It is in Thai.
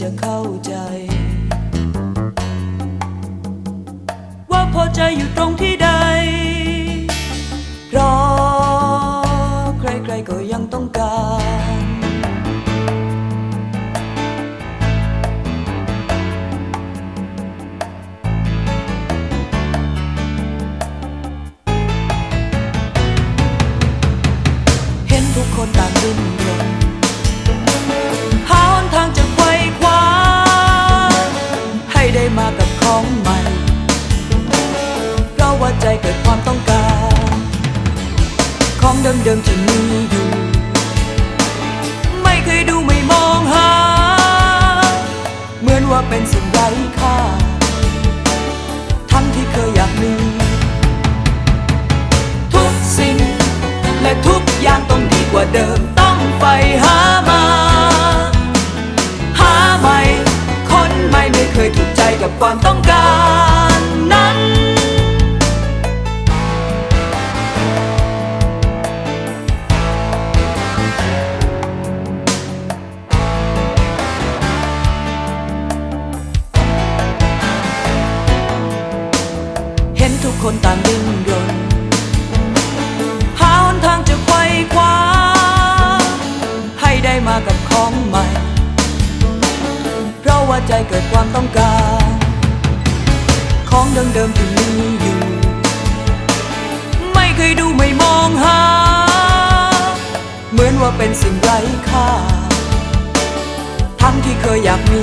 จะเข้าใจ ว่าพอใจอยู่ตรงที่ใด เพราะใครๆก็ยังต้องการเห็นทุกคนต่างดิ้นรน เดิมๆที่มีอยู่ ไม่เคยดูไม่มองหา เหมือนว่าเป็นสิ่งไร้ค่า ทั้งที่เคยอยากมี ทุกสิ่ง และทุกอย่างต้องดีกว่าเดิมต้องไปหามา หาใหม่ คนใหม่ไม่เคยถูกใจกับความต้องการ คนต่างดิ้นรนหาหนทางจะไขว้คว้า ให้ได้มากับของใหม่ เพราะว่าใจเกิดความต้องการ ของเดิมๆที่มีอยู่ ไม่เคยดูไม่มองหา เหมือนว่าเป็นสิ่งไร้ค่า ทั้งที่เคยอยากมี